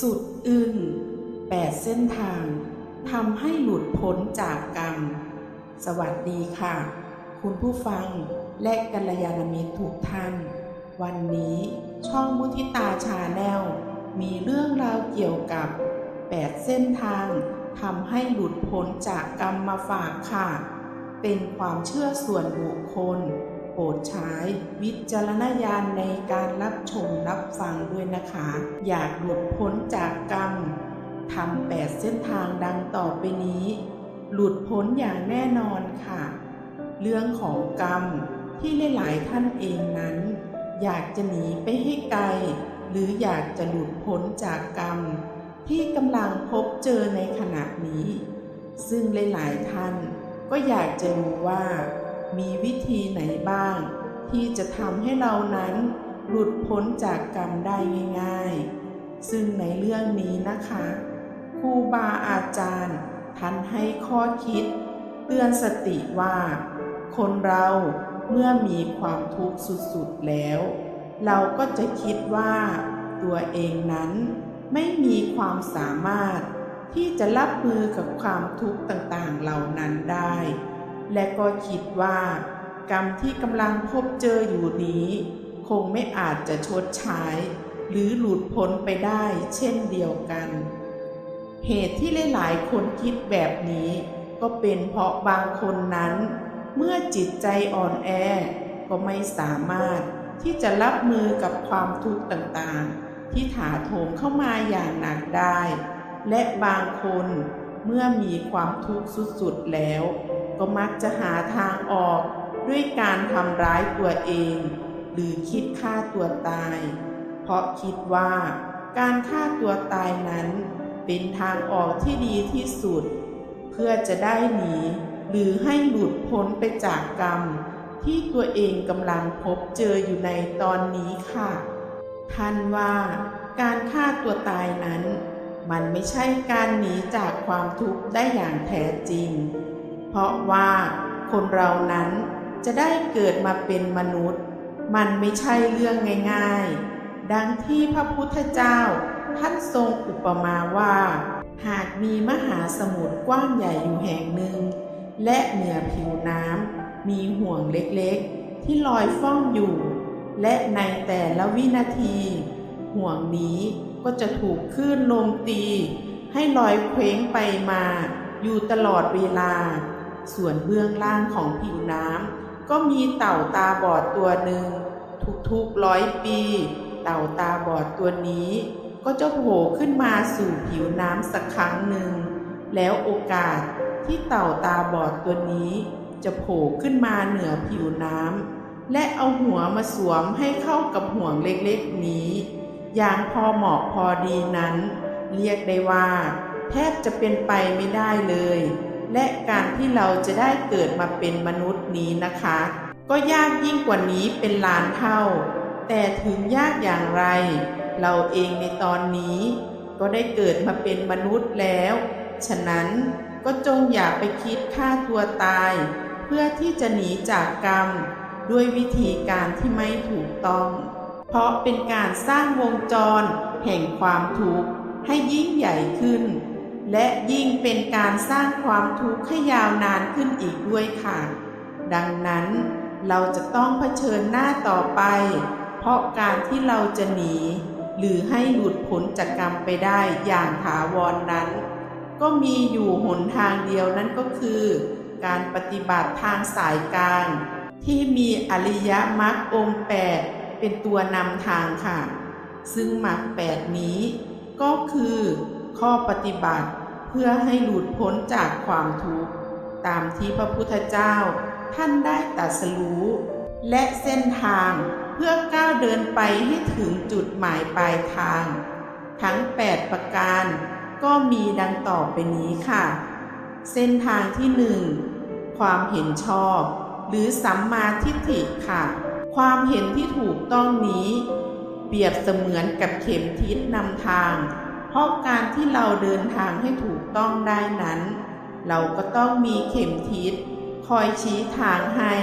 สุดอึ้งแปดเส้นทางทำให้หลุดพ้นจากกรรม สวัสดีค่ะ คุณผู้ฟังและกัลยาณมิตรทุกท่าน วันนี้ช่องมุทิตาชาแนลมีเรื่องราวเกี่ยวกับ 8 เส้นทางทำให้หลุดพ้นจากกรรมมาฝากค่ะ เป็นความเชื่อส่วนบุคคล โปรดใช้วิจารณญาณในการรับชมรับฟังด้วยนะคะ อยากหลุดพ้นจากกรรมทำแปดเส้นทางดังต่อไปนี้ หลุดพ้นอย่างแน่นอนค่ะ เรื่องของกรรมที่หลายๆท่านเองนั้น อยากจะหนีไปให้ไกล หรืออยากจะหลุดพ้นจากกรรม ที่กำลังพบเจอในขณะนี้ ซึ่งหลายๆท่านก็อยากจะรู้ว่า มีวิธีไหนบ้าง ที่จะทำให้เรานั้นหลุดพ้นจากกรรมได้ง่ายๆ ซึ่งในเรื่องนี้นะคะครูบาอาจารย์ท่านให้ข้อคิด เตือนสติว่า คนเราเมื่อมีความทุกข์สุดๆแล้ว เราก็จะคิดว่าตัวเองนั้นไม่มีความสามารถที่จะรับมือกับความทุกข์ต่างๆเหล่านั้นได้ และก็คิดว่า กรรมที่กำลังพบเจออยู่นี้ คงไม่อาจจะชดใช้ หรือหลุดพ้นไปได้เช่นเดียวกัน เหตุที่หลายๆคนคิดแบบนี้ ก็เป็นเพราะบางคนนั้น เมื่อจิตใจอ่อนแอ ก็ไม่สามารถที่จะรับมือกับความทุกข์ต่างๆ ที่ถาโถมเข้ามาอย่างหนักได้ และบางคนเมื่อมีความทุกข์สุดๆแล้ว ก็มักจะหาทางออกด้วยการทำร้ายตัวเอง หรือคิดฆ่าตัวตาย เพราะคิดว่าการฆ่าตัวตายนั้น เป็นทางออกที่ดีที่สุด เพื่อจะได้หนีหรือให้หลุดพ้นไปจากกรรม ที่ตัวเองกำลังพบเจออยู่ในตอนนี้ค่ะ ท่านว่าการฆ่าตัวตายนั้น มันไม่ใช่การหนีจากความทุกข์ได้อย่างแท้จริง เพราะว่าคนเรานั้นจะได้เกิดมาเป็นมนุษย์ มันไม่ใช่เรื่องง่าย ๆ ดังที่พระพุทธเจ้าท่านทรงอุปมาว่า หากมีมหาสมุทรกว้างใหญ่อยู่แห่งหนึ่ง และเหนือผิวน้ำมีห่วงเล็กๆ ที่ลอยฟ้องอยู่ และในแต่ละวินาที ห่วงนี้ก็จะถูกคลื่นลมตี ให้ลอยเคว้งไปมา อยู่ตลอดเวลา ส่วนเบื้องล่างของผิวน้ำก็มีเต่าตาบอดตัวหนึ่ง ทุกๆร้อยปี เต่าตาบอดตัวนี้ ก็จะโผล่ขึ้นมาสู่ผิวน้ำสักครั้งหนึ่ง แล้วโอกาสที่เต่าตาบอดตัวนี้ จะโผล่ขึ้นมาเหนือผิวน้ำและเอาหัวมาสวมให้เข้ากับห่วงเล็กๆนี้ อย่างพอเหมาะพอดีนั้น เรียกได้ว่า แทบจะเป็นไปไม่ได้เลย และการที่เราจะได้เกิดมาเป็นมนุษย์นี้นะคะ ก็ยากยิ่งกว่านี้เป็นล้านเท่า แต่ถึงยากอย่างไร เราเองในตอนนี้ ก็ได้เกิดมาเป็นมนุษย์แล้ว ฉะนั้นก็จงอย่าไปคิดฆ่าตัวตาย เพื่อที่จะหนีจากกรรม ด้วยวิธีการที่ไม่ถูกต้อง เพราะเป็นการสร้างวงจร แห่งความทุกข์ให้ยิ่งใหญ่ขึ้น และยิ่งเป็นการสร้างความทุกข์ให้ยาวนานขึ้นอีกด้วยค่ะ ดังนั้นเราจะต้องเผชิญหน้าต่อไป เพราะการที่เราจะหนี หรือให้หลุดพ้นจากกรรมไปได้อย่างถาวรนนั้น ก็มีอยู่หนทางเดียวนั่นก็คือ การปฏิบัติทางสายกลาง ที่มีอริยมรรคองค์แปดเป็นตัวนำทางค่ะ ซึ่งมรรคแปดนี้ก็คือ ข้อปฏิบัติเพื่อให้หลุดพ้นจากความทุกข์ตามที่พระพุทธเจ้าท่านได้ตรัสรู้ และเส้นทางเพื่อก้าวเดินไปให้ถึงจุดหมายปลายทาง ทั้ง 8 ประการก็มีดังต่อไปนี้ค่ะ เส้นทางที่หนึ่งความเห็นชอบ หรือสัมมาทิฏฐิค่ะ ความเห็นที่ถูกต้องนี้ เปรียบเสมือนกับเข็มทิศนำทาง เพราะการที่เราเดินทางให้ถูกต้องได้นั้น เราก็ต้องมีเข็มทิศคอยชี้ทางให้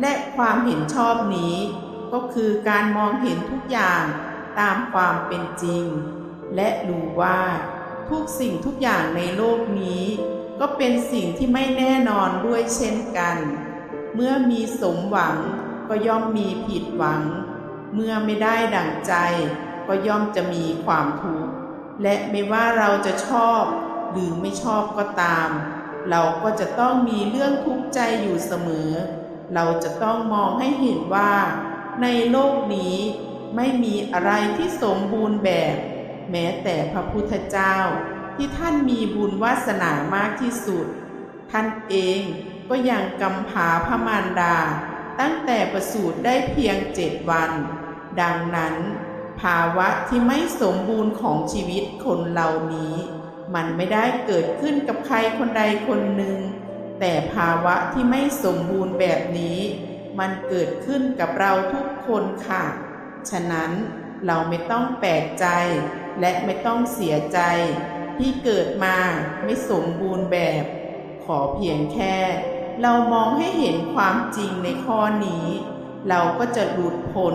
และความเห็นชอบนี้ ก็คือการมองเห็นทุกอย่างตามความเป็นจริง และรู้ว่าทุกสิ่งทุกอย่างในโลกนี้ ก็เป็นสิ่งที่ไม่แน่นอนด้วยเช่นกัน เมื่อมีสมหวังก็ย่อมมีผิดหวัง เมื่อไม่ได้ดั่งใจก็ย่อมจะมีความทุกข์ และไม่ว่าเราจะชอบหรือไม่ชอบก็ตาม เราก็จะต้องมีเรื่องทุกข์ใจอยู่เสมอ เราจะต้องมองให้เห็นว่า ในโลกนี้ไม่มีอะไรที่สมบูรณ์แบบ แม้แต่พระพุทธเจ้าที่ท่านมีบุญวาสนามากที่สุด ท่านเองก็ยังกำพาพระมารดา ตั้งแต่ประสูติได้เพียงเจ็ดวัน ดังนั้น ภาวะที่ไม่สมบูรณ์ของชีวิตคนเหล่านี้ มันไม่ได้เกิดขึ้นกับใครคนใดคนหนึ่ง แต่ภาวะที่ไม่สมบูรณ์แบบนี้ มันเกิดขึ้นกับเราทุกคนค่ะ ฉะนั้นเราไม่ต้องแปลกใจ และไม่ต้องเสียใจ ที่เกิดมาไม่สมบูรณ์แบบ ขอเพียงแค่ เรามองให้เห็นความจริงในข้อนี้ เราก็จะหลุดพ้น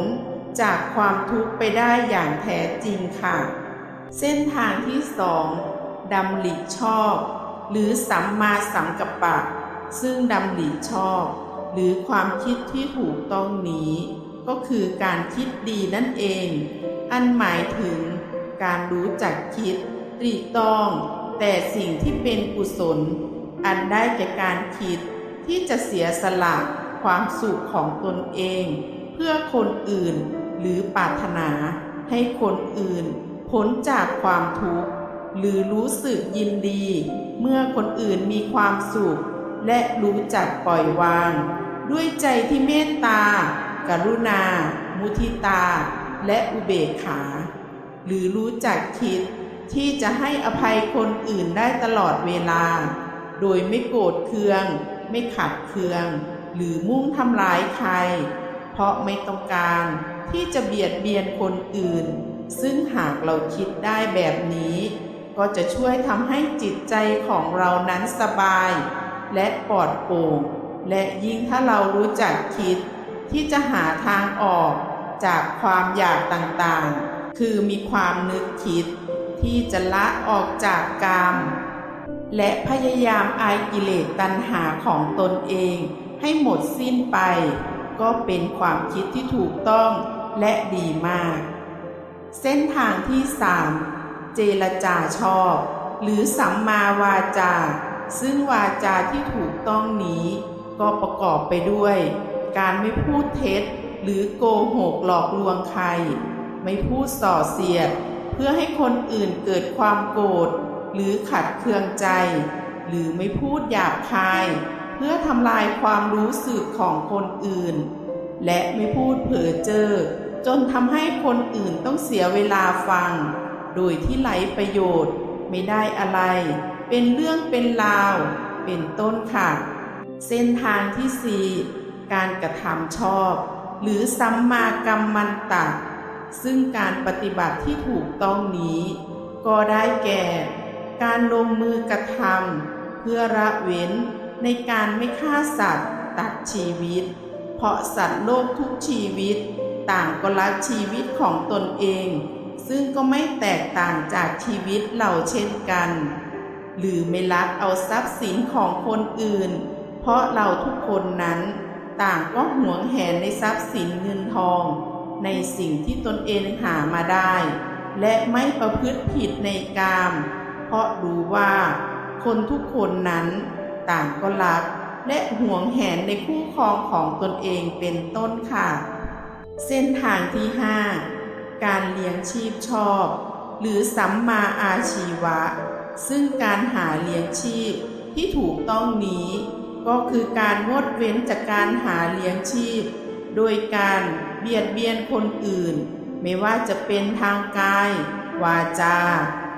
จากความทุกข์ไปได้อย่างแท้จริงค่ะ เส้นทางที่สองดำริชอบ หรือสัมมาสังกัปปะ ซึ่งดำริชอบ หรือความคิดที่ถูกต้องนี้ ก็คือการคิดดีนั่นเอง อันหมายถึงการรู้จักคิดตรีตอง แต่สิ่งที่เป็นกุศล อันได้แก่การคิดที่จะเสียสละความสุขของตนเอง เพื่อคนอื่น หรือปรารถนาให้คนอื่นพ้นจากความทุกข์หรือรู้สึกยินดี เมื่อคนอื่นมีความสุข และรู้จักปล่อยวาง ด้วยใจที่เมตตา กรุณา มุทิตา และอุเบกขา หรือรู้จักคิดที่จะให้อภัยคนอื่นได้ตลอดเวลา โดยไม่โกรธเคือง ไม่ขัดเคือง หรือมุ่งทำร้ายใคร เพราะไม่ต้องการ ที่จะเบียดเบียนคนอื่น ซึ่งหากเราคิดได้แบบนี้ ก็จะช่วยทำให้จิตใจของเรานั้นสบาย และปลอดโปร่ง และยิ่งถ้าเรารู้จักคิด ที่จะหาทางออกจากความอยากต่างๆ คือมีความนึกคิด ที่จะละออกจากกามและพยายามอายกิเลสตัณหาของตนเองให้หมดสิ้นไป ก็เป็นความคิดที่ถูกต้อง และดีมาก เส้นทางที่สามเจรจาชอบ หรือสัมมาวาจา ซึ่งวาจาที่ถูกต้องนี้ ก็ประกอบไปด้วย การไม่พูดเท็จ หรือโกหกหลอกลวงใคร ไม่พูดส่อเสียด เพื่อให้คนอื่นเกิดความโกรธหรือขัดเคืองใจ หรือไม่พูดหยาบคาย เพื่อทำลายความรู้สึกของคนอื่น และไม่พูดเผลอเจอ จนทำให้คนอื่นต้องเสียเวลาฟัง โดยที่ไร้ประโยชน์ ไม่ได้อะไร เป็นเรื่องเป็นราว เป็นต้นค่ะ เส้นทางที่สี่การกระทำชอบ หรือสัมมากัมมันตะซึ่งการปฏิบัติที่ถูกต้องนี้ ก็ได้แก่ การลงมือกระทำเพื่อละเว้นในการไม่ฆ่าสัตว์ตัดชีวิต เพราะสัตว์โลกทุกชีวิต ต่างก็รักชีวิตของตนเอง ซึ่งก็ไม่แตกต่างจากชีวิตเราเช่นกัน หรือไม่ลักเอาทรัพย์สินของคนอื่น เพราะเราทุกคนนั้น ต่างก็หวงแหนในทรัพย์สินเงินทอง ในสิ่งที่ตนเองหามาได้ และไม่ประพฤติผิดในกาม เพราะรู้ว่า คนทุกคนนั้น ต่างก็รักและหวงแหนในคู่ครองของตนเองเป็นต้นค่ะ เส้นทางที่ 5 การเลี้ยงชีพชอบ หรือสัมมาอาชีวะ ซึ่งการหาเลี้ยงชีพที่ถูกต้องนี้ ก็คือการงดเว้นจากการหาเลี้ยงชีพ โดยการเบียดเบียนคนอื่น ไม่ว่าจะเป็นทางกาย วาจา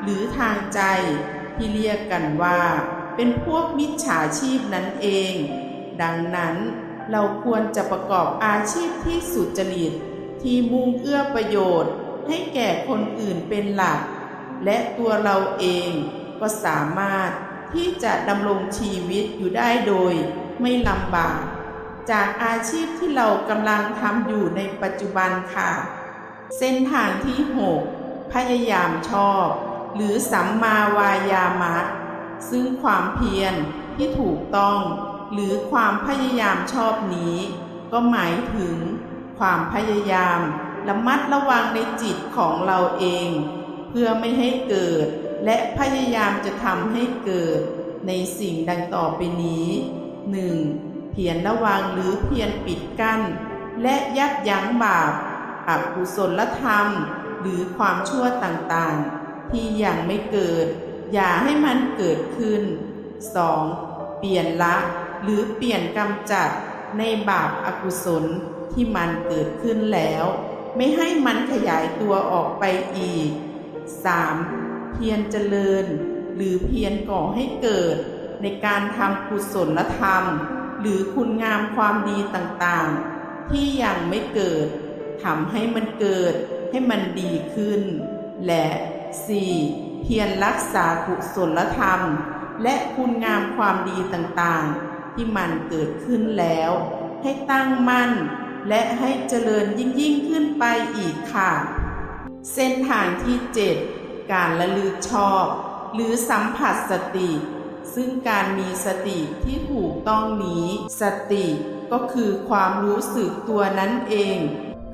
หรือทางใจที่เรียกกันว่า เป็นพวกมิจฉาชีพนั่นเอง ดังนั้น เราควรจะประกอบอาชีพที่สุจริต ที่มุ่งเอื้อประโยชน์ ให้แก่คนอื่นเป็นหลัก และตัวเราเองก็สามารถที่จะดำรงชีวิตอยู่ได้โดยไม่ลำบาก จากอาชีพที่เรากำลังทำอยู่ในปัจจุบันค่ะ เส้นทางที่ 6 พยายามชอบ หรือสัมมาวายามะ ซึ่งความเพียรที่ถูกต้อง หรือความพยายามชอบนี้ ก็หมายถึง ความพยายามระมัดระวังในจิตของเราเอง เพื่อไม่ให้เกิด และพยายามจะทำให้เกิด ในสิ่งดังต่อไปนี้ 1. เพียรระวังหรือเพียรปิดกั้น และยับยั้งบาปอกุศลธรรม หรือความชั่วต่างๆ ที่ยังไม่เกิด อย่าให้มันเกิดขึ้น 2. เปลี่ยนละ หรือเปลี่ยนกำจัดในบาปอากุศลที่มันเกิดขึ้นแล้ว ไม่ให้มันขยายตัวออกไปอีก 3. เพียรเจริญ หรือเพียรก่อให้เกิด ในการทำกุศลธรรม หรือคุณงามความดีต่างๆ ที่ยังไม่เกิดทำให้มันเกิดให้มันดีขึ้น และ 4. เพียรรักษากุศลธรรม และคุณงามความดีต่างๆ ที่มันเกิดขึ้นแล้ว ให้ตั้งมั่น และให้เจริญยิ่งยิ่งขึ้นไปอีกค่ะ เส้นทางที่ 7 การระลึกชอบ หรือสัมผัสสติ ซึ่งการมีสติที่ถูกต้องนี้ สติก็คือความรู้สึกตัวนั้นเอง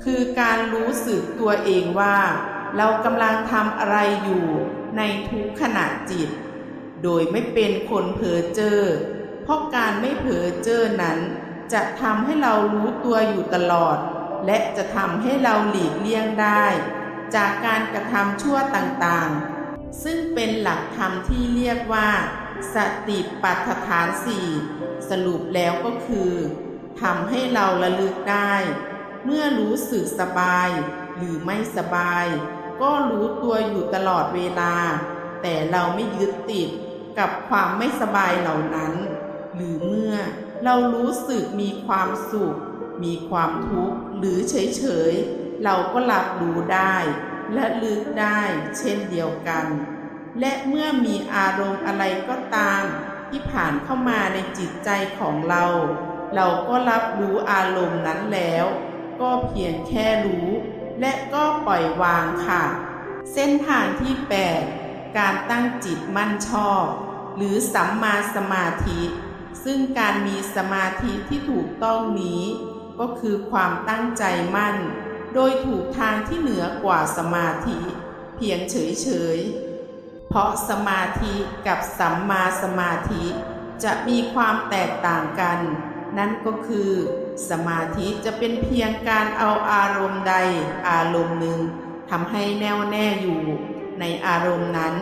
คือการรู้สึกตัวเองว่า เรากำลังทำอะไรอยู่ในทุกขณะจิต โดยไม่เป็นคนเผลอเจอ เพราะการไม่เผลอเจอนั้น จะทำให้เรารู้ตัวอยู่ตลอด และจะทำให้เราหลีกเลี่ยงได้ จากการกระทำชั่วต่างๆ ซึ่งเป็นหลักธรรมที่เรียกว่า สติปัฏฐานสี่สรุปแล้วก็คือทำให้เราระลึกได้ เมื่อรู้สึกสบายหรือไม่สบาย ก็รู้ตัวอยู่ตลอดเวลา แต่เราไม่ยึดติดกับความไม่สบายเหล่านั้น หรือเมื่อเรารู้สึกมีความสุข มีความทุกข์หรือเฉยๆ เราก็รับรู้ได้ และลึกได้เช่นเดียวกัน และเมื่อมีอารมณ์อะไรก็ตาม ที่ผ่านเข้ามาในจิตใจของเรา เราก็รับรู้อารมณ์นั้นแล้ว ก็เพียงแค่รู้ และก็ปล่อยวางค่ะ เส้นทางที่ 8 การตั้งจิตมั่นชอบ หรือสัมมาสมาธิ ซึ่งการมีสมาธิที่ถูกต้องนี้ ก็คือความตั้งใจมั่น โดยถูกทางที่เหนือกว่าสมาธิ เพียงเฉยๆ เพราะสมาธิกับสัมมาสมาธิจะมีความแตกต่างกัน นั่นก็คือ สมาธิจะเป็นเพียงการเอาอารมณ์ใดอารมณ์หนึ่งทำให้แน่วแน่อยู่ในอารมณ์นั้น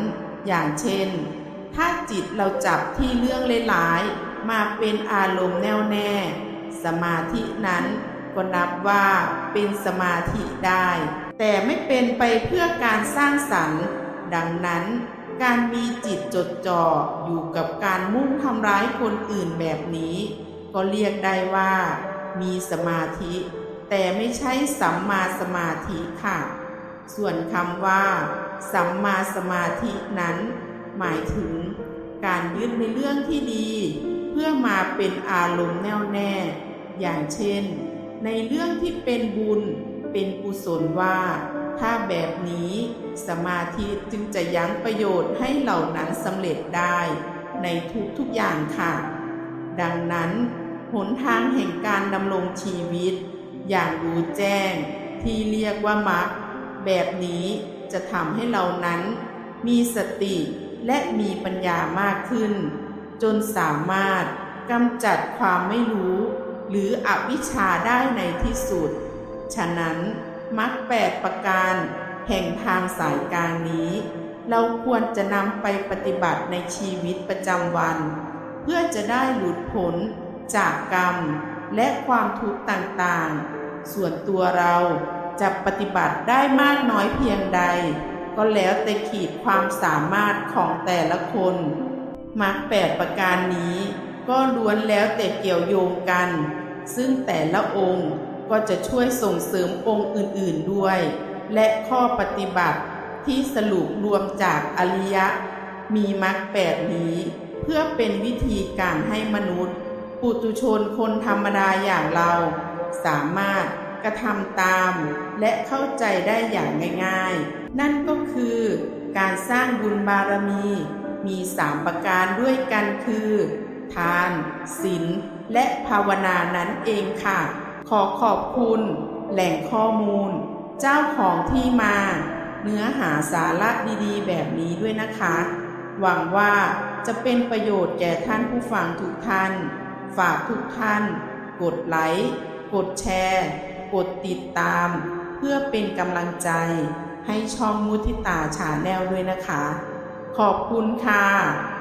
อย่างเช่น ถ้าจิตเราจับที่เรื่องหลายๆ มาเป็นอารมณ์แน่วแน่ สมาธินั้นก็นับว่าเป็นสมาธิได้ แต่ไม่เป็นไปเพื่อการสร้างสรรค์ ดังนั้นการมีจิตจดจ่ออยู่กับการมุ่งทำร้ายคนอื่นแบบนี้ ก็เรียกได้ว่า มีสมาธิ แต่ไม่ใช่สัมมาสมาธิค่ะ ส่วนคำว่า สัมมาสมาธินั้น หมายถึงการยึดในเรื่องที่ดี พื่อมาเป็นอารมณ์แน่วแน่ อย่างเช่น ในเรื่องที่เป็นบุญเป็นกุศลว่า ถ้าแบบนี้สมาธิจึงจะยั้งประโยชน์ให้เหล่านั้นสำเร็จได้ ในทุกๆอย่างค่ะ ดังนั้นหนทางแห่งการดำรงชีวิต อย่างรู้แจ้งที่เรียกว่ามรรคแบบนี้จะทำให้เรานั้น มีสติและมีปัญญามากขึ้น จนสามารถกำจัดความไม่รู้ หรืออวิชชาได้ในที่สุด ฉะนั้นมรรคแปดประการแห่งทางสายกลางนี้ เราควรจะนำไปปฏิบัติในชีวิตประจำวัน เพื่อจะได้หลุดพ้นจากกรรมและความทุกข์ต่างๆ ส่วนตัวเราจะปฏิบัติได้มากน้อยเพียงใด ก็แล้วแต่ขีดความสามารถของแต่ละคน มรรคแปดประการนี้ ก็ล้วนแล้วแต่เกี่ยวโยงกัน ซึ่งแต่ละองค์ก็จะช่วยส่งเสริมองค์อื่นๆด้วย และข้อปฏิบัติที่สรุปรวมจากอริยะ มีมรรคแปดนี้ เพื่อเป็นวิธีการให้มนุษย์ ปุตุชนคนธรรมดาอย่างเรา สามารถกระทำตามและเข้าใจได้อย่างง่าย ๆ นั่นก็คือการสร้างบุญบารมี มีสามประการด้วยกันคือ ทานศีลและภาวนานั่นเองค่ะ ขอขอบคุณ แหล่งข้อมูล เจ้าของที่มา เนื้อหาสาระดีๆ แบบนี้ด้วยนะคะ หวังว่าจะเป็นประโยชน์แก่ท่านผู้ฟังทุกท่าน ฝากทุกท่าน กดไลค์กดแชร์ กดติดตาม เพื่อเป็นกำลังใจให้ช่องมุทิตาชาแนลด้วยนะคะ ขอบคุณค่ะ